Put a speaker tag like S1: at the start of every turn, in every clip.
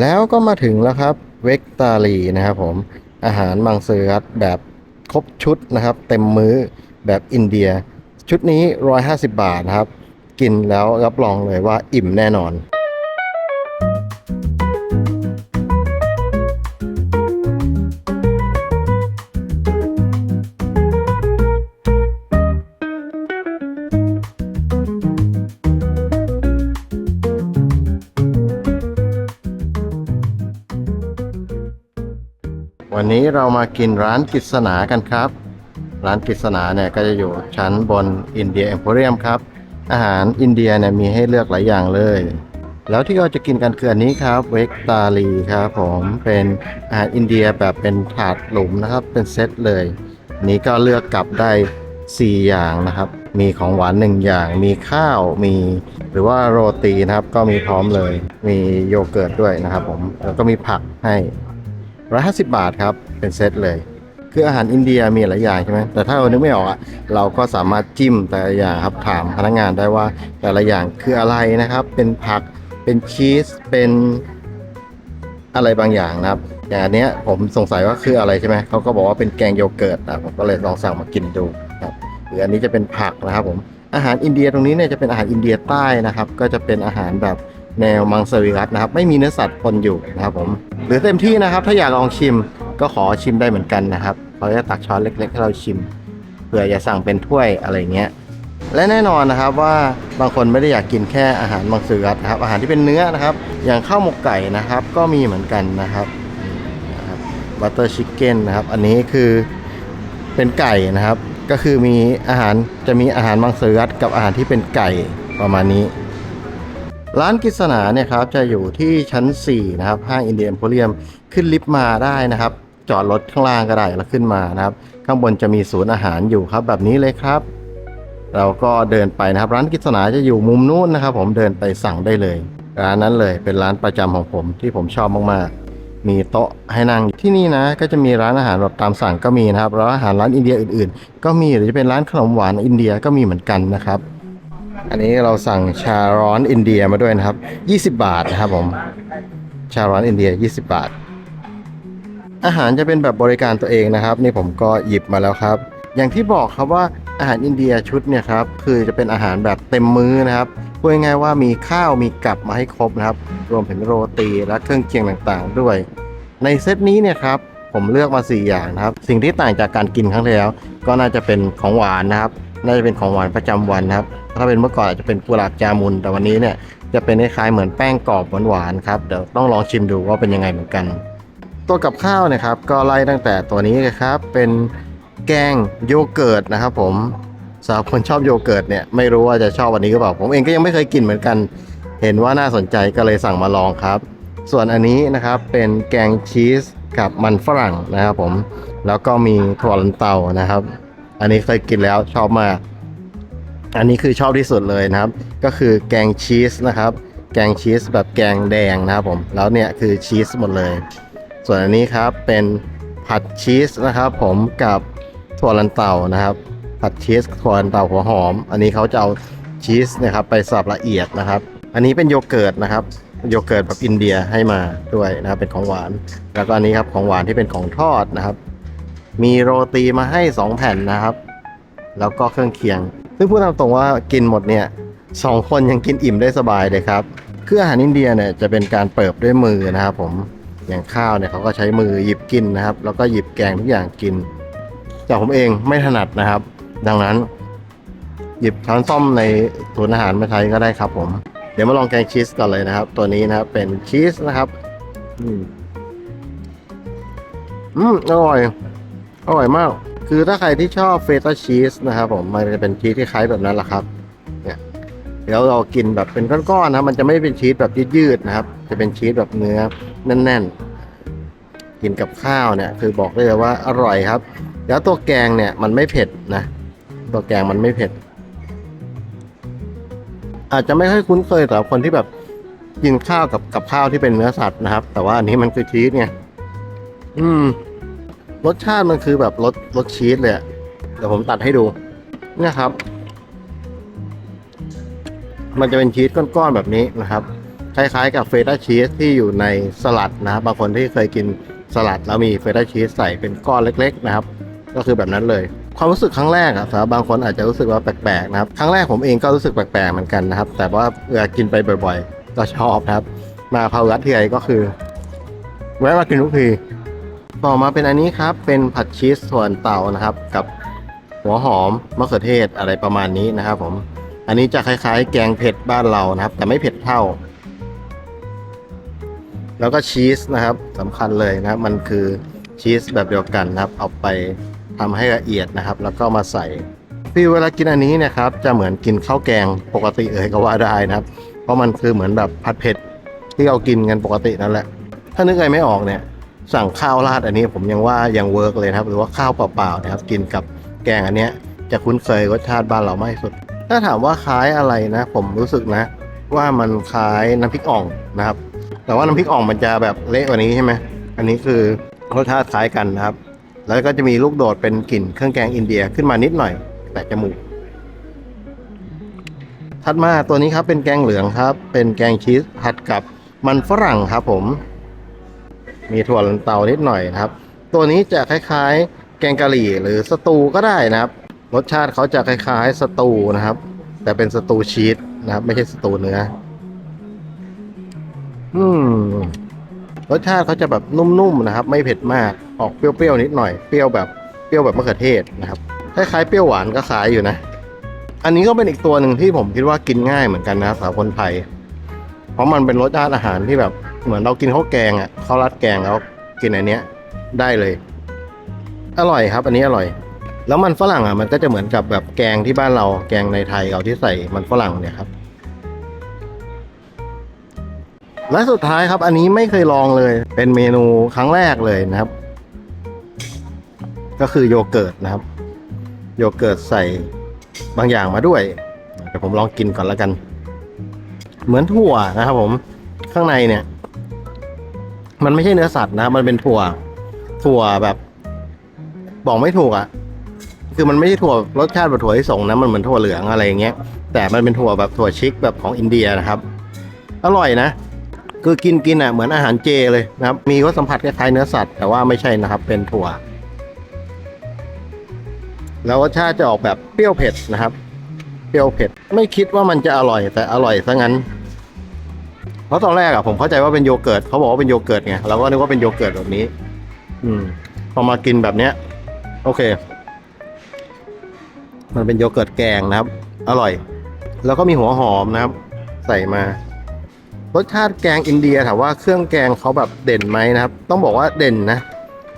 S1: แล้วก็มาถึงแล้วครับเวกตาลีนะครับผมอาหารมังสวิรัตแบบครบชุดนะครับ เต็มมื้อแบบอินเดีย ชุดนี้ 150 บาทนะครับ กินแล้วรับรองเลยว่าอิ่มแน่นอน วันนี้เรามากินร้านกิษณากันครับ ร้านกิษณาเนี่ยก็จะอยู่ชั้นบนอินเดียเอ็มโพเรียมครับ อาหารอินเดียเนี่ยมีให้เลือกหลายอย่างเลย แล้วที่เราจะกินกันคืออันนี้ครับเวกตาลีครับผมเป็นอาหารอินเดียแบบเป็นถาดหลุมนะครับ เป็นเซตเลยนนี้ก็เลือกกลับได้ 4 อย่างนะครับ มีของหวานหนึ่งอย่าง มีข้าวมีหรือว่าโรตีนะครับก็มีพร้อมเลย มีโยเกิร์ตด้วยนะครับผมแล้วก็มีผักให้ 150บาทครับ เป็นเซตเลย คืออาหารอินเดียมีหลายอย่างใช่ไหมแต่ถ้าเรานึกไม่ออกอะเราก็สามารถจิ้มแต่ละอย่างครับถามพนักงานได้ว่าแต่ละอย่างคืออะไรนะครับ เป็นผักเป็นชีสเป็นอะไรบางอย่างนะครับ อย่างอันเนี้ยผมสงสัยว่าคืออะไรใช่ไหมเขาก็บอกว่าเป็นแกงโยเกิร์ตนะผมก็เลยลองสั่งมากินดูครับหรืออันนี้จะเป็นผักนะครับผมอาหารอินเดียตรงนี้เนี่ยจะเป็นอาหารอินเดียใต้นะครับ ก็จะเป็นอาหารแบบ แนวมังสวิรัตนะครับ ไม่มีเนื้อสัตว์ปนอยู่นะครับผมหรือเต็มที่นะครับ ถ้าอยากลองชิมก็ขอชิมได้เหมือนกันนะครับเขาจะตักช้อนเล็ก ๆ ให้เราชิมเผื่อจะสั่งเป็นถ้วยอะไรเงี้ยและแน่นอนนะครับว่าบางคนไม่ได้อยากกินแค่อาหารมังสวิรัตนะครับ อาหารที่เป็นเนื้อนะครับ อย่างข้าวหมกไก่นะครับ ก็มีเหมือนกันนะครับบัตเตอร์ชิคเก้นนะครับ อันนี้คือเป็นไก่นะครับ ก็คือมีอาหารจะมีอาหารมังสวิรัตกับอาหารที่เป็นไก่ประมาณนี้ ร้านกิษณาเนี่ยครับจะอยู่ที่ชั้น 4 นะครับ ห้างอินเดีย p โพเรียมขึ้นลิฟต์มาได้นะครับ จอดรถข้างล่างก็ได้แล้วขึ้นมานะครับ ข้างบนจะมีศูนย์อาหารอยู่ครับแบบนี้เลยครับ เราก็เดินไปนะครับ ร้านกิษณาจะอยู่มุมนู้นนะครับ ผมเดินไปสั่งได้เลย ร้านนั้นเลยเป็นร้านประจำของผมที่ผมชอบมากๆ มีโต๊ะให้นั่งที่นี่นะ ก็จะมีร้านอาหารแบบตามสั่งก็มีนะครับร้านอาหารร้านอินเดียอื่น ๆ ก็มีหรือจะเป็นร้านขนมหวานอินเดียก็มีเหมือนกันนะครับ อันนี้เราสั่งชาร้อนอินเดียมาด้วยนะครับ 20 บาทนะครับผม ชาร้อนอินเดีย 20 บาท อาหารจะเป็นแบบบริการตัวเองนะครับ นี่ผมก็หยิบมาแล้วครับ อย่างที่บอกครับว่าอาหารอินเดียชุดเนี่ยครับ คือจะเป็นอาหารแบบเต็มมื้อนะครับพูดง่ายๆว่ามีข้าวมีกับมาให้ครบนะครับ รวมถึงโรตีและเครื่องเคียงต่างๆด้วย ในเซตนี้เนี่ยครับผมเลือกมา 4 อย่างนะครับ สิ่งที่ต่างจากการกินครั้งที่แล้ว ก็น่าจะเป็นของหวานนะครับ น่าจะเป็นของหวานประจำวันนะครับ ถ้าเป็นเมื่อก่อนอาจจะเป็นกุหลาบจามุน แต่วันนี้เนี่ยจะเป็นคล้ายๆเหมือนแป้งกรอบหวานๆครับเดี๋ยวต้องลองชิมดูว่าเป็นยังไงเหมือนกัน ตัวกับข้าวเนะครับ ก็ไล่ตั้งแต่ตัวนี้เลยครับ เป็นแกงโยเกิร์ตนะครับ ผมสำหรับคนชอบโยเกิร์ตเนี่ยไม่รู้ว่าจะชอบวันนี้หรือเปล่าผมเองก็ยังไม่เคยกินเหมือนกัน เห็นว่าน่าสนใจก็เลยสั่งมาลองครับ ส่วนอันนี้นะครับเป็นแกงชีสกับมันฝรั่งนะครับผมแล้วก็มีถั่วลันเตานะครับ อันนี้เคยกินแล้วชอบมาก อันนี้คือชอบที่สุดเลยนะครับ ก็คือแกงชีสนะครับ แกงชีสแบบแกงแดงนะครับผม แล้วเนี่ยคือชีสหมดเลย ส่วนอันนี้ครับเป็นผัดชีสนะครับผมกับถั่วลันเต่านะครับ ผัดชีสถั่วลันเตาหัวหอม อันนี้เขาจะเอาชีสนะครับไปสับละเอียดนะครับ อันนี้เป็นโยเกิร์ตนะครับ โยเกิร์ตแบบอินเดียให้มาด้วยนะครับเป็นของหวาน แล้วก็อันนี้ครับของหวานที่เป็นของทอดนะครับ มีโรตีมาให้ 2 แผ่นนะครับ แล้วก็เครื่องเคียง ซึ่งพูดตามตรงว่ากินหมดเนี่ยสองคนยังกินอิ่มได้สบายเลยครับคืออาหารอินเดียเนี่ยจะเป็นการเปิบด้วยมือนะครับผมอย่างข้าวเนี่ยเขาก็ใช้มือหยิบกินนะครับ แล้วก็หยิบแกงทุกอย่างกิน แต่ผมเองไม่ถนัดนะครับ ดังนั้น หยิบช้อนส้อมในศูนย์อาหารมาใช้ก็ได้ครับผม เดี๋ยวมาลองแกงชีสก่อนเลยนะครับ ตัวนี้นะครับเป็นชีสนะครับอืมอืมอร่อยอร่อยมาก คือถ้าใครที่ชอบเฟต้าชีสนะครับผมมันจะเป็นชีสที่คล้ายแบบนั้นแหละครับเนี่ยเดี๋ยวเรากินแบบเป็นก้อนๆนะมันจะไม่เป็นชีสแบบยืดๆนะครับ จะเป็นชีสแบบเนื้อแน่นๆ กินกับข้าวเนี่ยคือบอกได้เลยว่าอร่อยครับ แล้วตัวแกงเนี่ยมันไม่เผ็ดนะ ตัวแกงมันไม่เผ็ด อาจจะไม่ค่อยคุ้นเคยสำหรับคนที่แบบกินข้าวกับกับข้าวที่เป็นเนื้อสัตว์นะครับ แต่ว่าอันนี้มันคือชีสไงอืม รสชาติมันคือแบบรสรสชีสเลยเดี๋ยวผมตัดให้ดูเนี่ยครับ มันจะเป็นชีสก้อนๆแบบนี้นะครับ คล้ายๆกับเฟต้าชีสที่อยู่ในสลัดนะครับบางคนที่เคยกินสลัดแล้วมีเฟต้าชีสใส่เป็นก้อนเล็ก ๆ นะครับ ก็คือแบบนั้นเลย ความรู้สึกครั้งแรกอะสำหรับบางคนอาจจะรู้สึกว่าแปลกๆนะครับ ครั้งแรกผมเองก็รู้สึกแปลกๆเหมือนกันนะครับ แต่ว่าเวลากินไปบ่อย ๆ ก็ชอบนะครับ มาพาวัดที่ไรก็คือแวะมากินทุกที ต่อมาเป็นอันนี้ครับ เป็นผัดชีสส่วนเต่านะครับ กับหัวหอมมะเขือเทศอะไรประมาณนี้นะครับ ผม อันนี้จะคล้ายๆ แกงเผ็ดบ้านเรานะครับ แต่ไม่เผ็ดเท่า แล้วก็ชีสนะครับสำคัญเลยนะครับ มันคือชีสแบบเดียวกันนะครับ เอาไปทำให้ละเอียดนะครับ แล้วก็มาใส่ฟีลเวลากินอันนี้เนะครับ จะเหมือนกินข้าวแกงปกติเลยก็ว่าได้นะครับ เพราะมันคือเหมือนแบบผัดเผ็ดที่เรากินกันปกตินั่นแหละ ถ้านึกอะไรไม่ออกเนี่ย สั่งข้าวราดอันนี้ผมยังว่ายังเวิร์กเลยนะครับ หรือว่าข้าวเปล่าๆนะครับ กินกับแกงอันเนี้ยจะคุ้นเคยรสชาติบ้านเรามากที่สุด ถ้าถามว่าคล้ายอะไรนะ ผมรู้สึกนะ ว่ามันคล้ายน้ำพริกอ่องนะครับ แต่ว่าน้ำพริกอ่องมันจะแบบเละกว่านี้ใช่ไหมอันนี้คือรสชาติคล้ายกันนะครับ แล้วก็จะมีลูกโดดเป็นกลิ่นเครื่องแกงอินเดียขึ้นมานิดหน่อย แต่จมูกถัดมาตัวนี้ครับเป็นแกงเหลืองครับ เป็นแกงชีสผัดกับมันฝรั่งครับผม มีถั่วลันเตานิดหน่อยนะครับ ตัวนี้จะคล้ายๆ แกงกะหรี่หรือสตูก็ได้นะครับ รสชาติเขาจะคล้ายๆสตูนะครับ แต่เป็นสตูชีสนะครับ ไม่ใช่สตูเนื้อ อืมรสชาติเขาจะแบบนุ่มๆนะครับ ไม่เผ็ดมากออกเปรี้ยวๆนิดหน่อยเปรี้ยวแบบเปรี้ยวแบบมะเขือเทศนะครับคล้ายๆเปรี้ยวหวานก็คล้ายอยู่นะ อันนี้ก็เป็นอีกตัวหนึ่งที่ผมคิดว่ากินง่ายเหมือนกันนะสำหรับคนไทย เพราะมันเป็นรสชาติอาหารที่แบบ เหมือนเรากินข้าวแกงอะข้าวราดแกงแล้วกินอันเนี้ยได้เลย อร่อยครับ อันนี้อร่อย แล้วมันฝรั่งอะมันก็จะเหมือนกับแบบแกงที่บ้านเราแกงในไทยเราที่ใส่มันฝรั่งเนี่ยครับและสุดท้ายครับ อันนี้ไม่เคยลองเลย เป็นเมนูครั้งแรกเลยนะครับ ก็คือโยเกิร์ตนะครับ โยเกิร์ตใส่บางอย่างมาด้วยเดี๋ยวผมลองกินก่อนแล้วกัน เหมือนถั่วนะครับผมข้างในเนี่ย มันไม่ใช่เนื้อสัตว์นะครับมันเป็นถั่ว ถั่วแบบ บอกไม่ถูกอะ่ะ คือมันไม่ใช่ถั่วรสชาติแบบถั่วที่ส่งนะ มันเหมือนถั่วเหลืองอะไรอย่างเงี้ย แต่มันเป็นถั่วแบบถั่วชิคแบบของอินเดียนะครับ อร่อยนะ คือกินกินอะเหมือนอาหารเจเลยนะครับ มีรสสัมผัสคล้ายๆเนื้อสัตว์ แต่ว่าไม่ใช่นะครับ เป็นถั่ว แล้วรสชาติจะออกแบบเปรี้ยวเผ็ดนะครับ เปรี้ยวเผ็ด ไม่คิดว่ามันจะอร่อย แต่อร่อยซะงั้น เพราะตอนแรกอะผมเข้าใจว่าเป็นโยเกิร์ตเขาบอกว่าเป็นโยเกิร์ตไงเราก็นึกว่าเป็นโยเกิร์ตแบบนี้ อืมพอมากินแบบเนี้ย โอเค มันเป็นโยเกิร์ตแกงนะครับ อร่อย แล้วก็มีหัวหอมนะครับ ใส่มารสชาติแกงอินเดียถามว่าเครื่องแกงเขาแบบเด่นไหมนะครับ ต้องบอกว่าเด่นนะ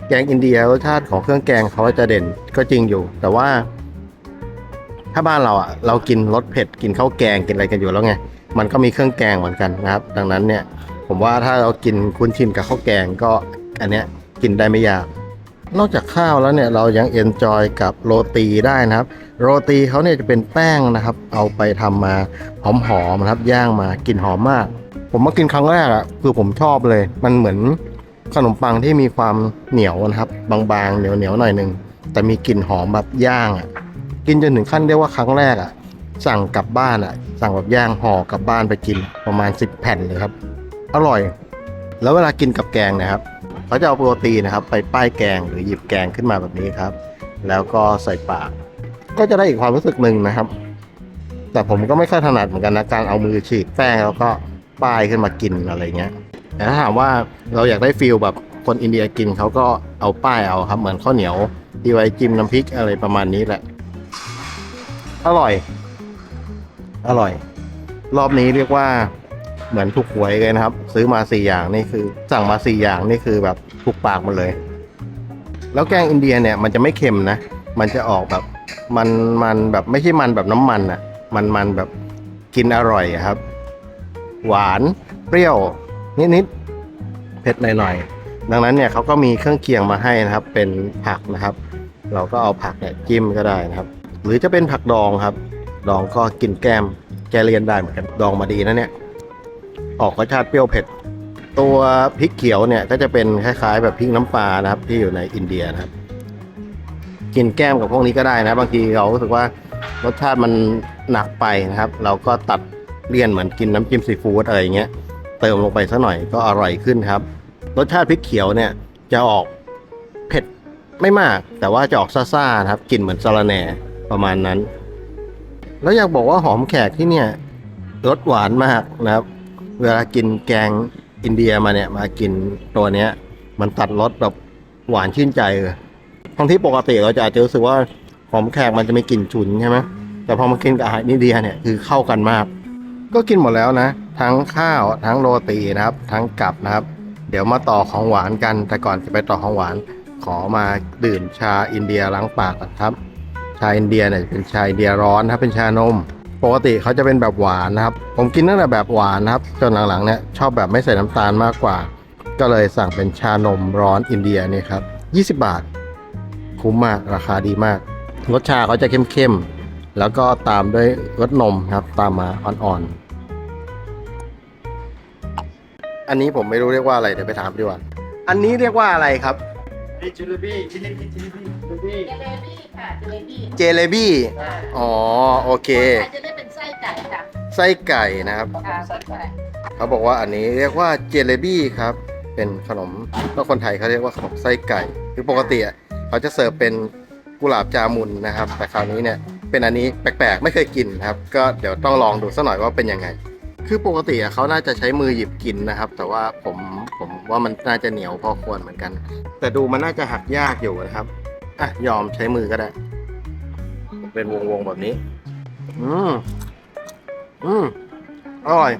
S1: แกงอินเดียรสชาติของเครื่องแกงเขาจะเด่นก็จริงอยู่ แต่ว่า ถ้าบ้านเราอะ เรากินรสเผ็ดกินข้าวแกงกินอะไรกันอยู่แล้วไง มันก็มีเครื่องแกงเหมือนกันนะครับ ดังนั้นเนี่ยผมว่าถ้าเรากินคุ้นชินกับข้าวแกงก็อันเนี้ยกินได้ไม่ยาก นอกจากข้าวแล้วเนี่ยเรายังเอนจอยกับโรตีได้นะครับ โรตีเขาเนี่ยจะเป็นแป้งนะครับ เอาไปทำมาหอมๆนะครับย่างมากลิ่นหอมมาก ผมมากินครั้งแรกอะคือผมชอบเลย มันเหมือนขนมปังที่มีความเหนียวนะครับ บางๆเหนียวๆหน่อยหนึงแต่มีกลิ่นหอมแบบย่างอะกินจนถึงขั้นเรียกว่าครั้งแรกอะ สั่งกลับบ้านอะ สั่งแบบย่างห่อกลับบ้านไปกินประมาณ 10 แผ่นเลยครับ อร่อย แล้วเวลากินกับแกงนะครับเขาจะเอาโปรตีนนะครับ ไปป้ายแกงหรือหยิบแกงขึ้นมาแบบนี้ครับ แล้วก็ใส่ปาก ก็จะได้อีกความรู้สึกหนึ่งนะครับ แต่ผมก็ไม่ค่อยถนัดเหมือนกันนะการเอามือฉีกแป้งแล้วก็ป้ายขึ้นมากินอะไรเงี้ยแต่ถ้าถามว่าเราอยากได้ฟิลแบบคนอินเดียกินเขาก็เอาป้ายเอาครับเหมือนข้าวเหนียวที่ไว้จิ้มน้ำพริกอะไรประมาณนี้แหละ อร่อย อร่อย รอบนี้เรียกว่าเหมือนถูกหวยเลยนะครับ ซื้อมาสี่อย่างนี่คือ สั่งมาสี่อย่างนี่คือแบบถูกปากหมดเลย แล้วแกงอินเดียเนี่ยมันจะไม่เค็มนะ มันจะออกแบบมันมันแบบไม่ใช่มันแบบน้ำมันอะมันมันแบบกินอร่อยครับ หวานเปรี้ยว นิดๆเผ็ดหน่อยๆดังนั้นเนี่ยเขาก็มีเครื่องเคียงมาให้นะครับ เป็นผักนะครับ เราก็เอาผักเนี่ยจิ้มก็ได้นะครับ หรือจะเป็นผักดองครับ ดองก็กินแก้มแกเลียนได้เหมือนกันดองมาดีนะเนี่ย ออกรสชาติเปรี้ยวเผ็ด ตัวพริกเขียวเนี่ยก็จะเป็นคล้ายๆ แบบพริกน้ำปลานะครับที่อยู่ในอินเดียนะครับ กินแก้มกับพวกนี้ก็ได้นะ บางทีเรารู้สึกว่ารสชาติมันหนักไปนะครับ เราก็ตัดเลี่ยนเหมือนกินน้ำจิ้มซีฟู้ดอะไรอย่างเงี้ยเติมลงไปสักหน่อยก็อร่อยขึ้นครับ รสชาติพริกเขียวเนี่ยจะออกเผ็ดไม่มาก แต่ว่าจะออกซ่าๆนะครับกลิ่นเหมือนสะระแหน่ประมาณนั้น แล้วอยากบอกว่าหอมแขกที่เนี่ยรสหวานมากนะครับ เวลากินแกงอินเดียมาเนี่ยมากินตัวเนี้ย มันตัดรสแบบหวานชื่นใจเลยทั้งที่ปกติเราจะอาจจะรู้สึกว่าหอมแขกมันจะมีกลิ่นฉุนใช่ไหมแต่พอมากินกับอาหารอินเดียเนี่ยคือเข้ากันมาก ก็กินหมดแล้วนะ ทั้งข้าวทั้งโรตีนะครับ ทั้งกับนะครับ เดี๋ยวมาต่อของหวานกัน แต่ก่อนจะไปต่อของหวาน ขอมาดื่มชาอินเดียล้างปากก่อนครับ ชาอินเดียเนี่ยเป็นชาอินเดียร้อนนะครับเป็นชานม ปกติเขาจะเป็นแบบหวานนะครับ ผมกินตั้งแต่แบบหวานนะครับจนหลังๆเนี่ยชอบแบบไม่ใส่น้ำตาลมากกว่า ก็เลยสั่งเป็นชานมร้อนอินเดียนี่ครับ20 บาท คุ้มมากราคาดีมาก รสชาเขาจะเข้มๆแล้วก็ตามด้วยรสนมครับตามมาอ่อนๆอันนี้ผมไม่รู้เรียกว่าอะไรเดี๋ยวไปถามดีกว่าอันนี้เรียกว่าอะไรครับ
S2: จิลบีจิลบีจิลบี้จิลบี้
S3: เจเลบี้ค่ะเจเลบี้
S1: เจเลบี้อ๋อ โอเค
S3: จะได้เป็นไส้ไก่ค่ะ
S1: ไส้ไก่นะครับ
S3: ค่ะไส้ไก่
S1: เขาบอกว่าอันนี้เรียกว่าเจเลบี้ครับ เป็นขนมก็คนไทยเขาเรียกว่าขนมไส้ไก่ คือปกติอะเขาจะเสิร์ฟเป็นกุหลาบจามุนนะครับ แต่คราวนี้เนี่ยเป็นอันนี้แปลกๆ ไม่เคยกินนะครับ ก็เดี๋ยวต้องลองดูสักหน่อยว่าเป็นยังไง คือปกติอะเขาน่าจะใช้มือหยิบกินนะครับ แต่ว่าผมผมว่ามันน่าจะเหนียวพอควรเหมือนกัน แต่ดูมันน่าจะหักยากอยู่นะครับ อะ ยอมใช้มือก็ได้ เป็นวงๆแบบนี้ อืม อืม อร่อย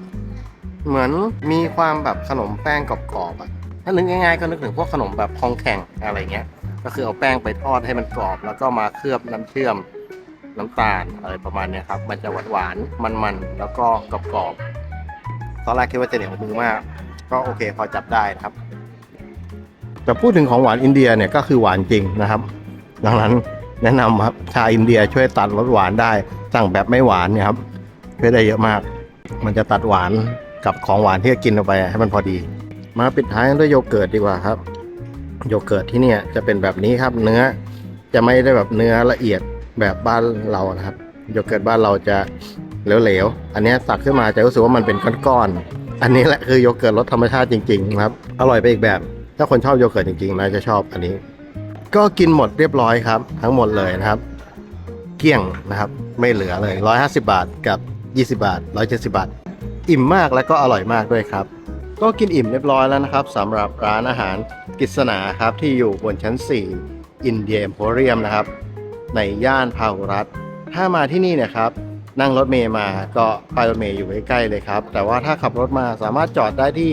S1: เหมือนมีความแบบขนมแป้งกรอบๆอะ ถ้านึกง่ายๆก็นึกถึงพวกขนมแบบคองแข็งอะไรเงี้ย ก็คือเอาแป้งไปทอดให้มันกรอบ แล้วก็มาเคลือบน้ำเชื่อม น้ำตาลอะไรประมาณเนี้ยครับ มันจะหวานๆ มันๆ แล้วก็กรอบๆ ตอนแรกคิดว่าจะเหนียวมือมาก ก็โอเคพอจับได้นะครับแต่พูดถึงของหวานอินเดียเนี่ยก็คือหวานจริงนะครับ ดังนั้นแนะนำครับชาอินเดียช่วยตัดรสหวานได้ สั่งแบบไม่หวานเนี่ยครับช่วยได้เยอะมาก มันจะตัดหวานกับของหวานที่กินออกไปให้มันพอดี มาปิดท้ายด้วยโยเกิร์ตดีกว่าครับ โยเกิร์ตที่เนี่ยจะเป็นแบบนี้ครับเนื้อจะไม่ได้แบบเนื้อละเอียดแบบบ้านเรานะครับโยเกิร์ตบ้านเราจะเหลวๆ อันนี้ตักขึ้นมาจะรู้สึกว่ามันเป็นก้อนๆ อันนี้แหละคือโยเกิร์ตรสธรรมชาติจริงๆ ครับ อร่อยไปอีกแบบ ถ้าคนชอบโยเกิร์ตจริงๆน่าจะชอบอันนี้ ก็กินหมดเรียบร้อยครับ ทั้งหมดเลยนะครับ เกลี้ยงนะครับ ไม่เหลือเลย 150 บาทกับ 20 บาท 170 บาท อิ่มมากและก็อร่อยมากด้วยครับ ก็กินอิ่มเรียบร้อยแล้วนะครับสำหรับร้านอาหารกิษณาครับที่อยู่บนชั้น 4 อินเดีย e มโพเรียมนะครับ ในย่านพาหุรัตถ้ามาที่นี่นี่ยครับนั่งรถเมย์มาก็ป้ายรถเมย์อยู่ใกล้ๆเลยครับ แต่ว่าถ้าขับรถมาสามารถจอดได้ที่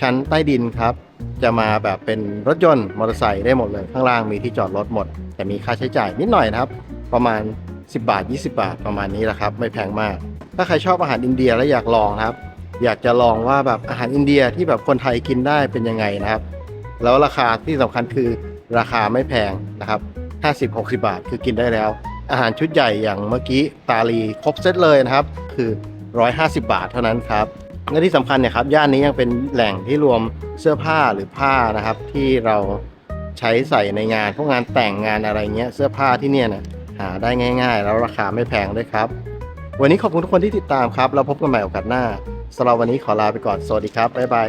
S1: ชั้นใต้ดินครับ จะมาแบบเป็นรถยนต์มอเตอร์ไซค์ได้หมดเลย ข้างล่างมีที่จอดรถหมด แต่มีค่าใช้จ่ายนิดหน่อยนะครับ ประมาณ 10 บาท 20 บาทประมาณนี้แหละครับ ไม่แพงมาก ถ้าใครชอบอาหารอินเดียและอยากลองนะครับ อยากจะลองว่าแบบอาหารอินเดียที่แบบคนไทยกินได้เป็นยังไงนะครับ แล้วราคาที่สำคัญคือราคาไม่แพงนะครับ50-60 บาทคือกินได้แล้ว อาหารชุดใหญ่อย่างเมื่อกี้ตาลีครบเซตเลยนะครับ คือ 150 บาทเท่านั้นครับ และที่สำคัญเนี่ยครับย่านนี้ยังเป็นแหล่งที่รวมเสื้อผ้าหรือผ้านะครับ ที่เราใช้ใส่ในงานพวกงานแต่งงานอะไรเงี้ยเสื้อผ้าที่เนี่ยนะหาได้ง่าย ๆ แล้วราคาไม่แพงด้วยครับ วันนี้ขอบคุณทุกคนที่ติดตามครับ แล้วพบกันใหม่โอกาสหน้าสำหรับวันนี้ขอลาไปก่อนสวัสดีครับบ๊ายบาย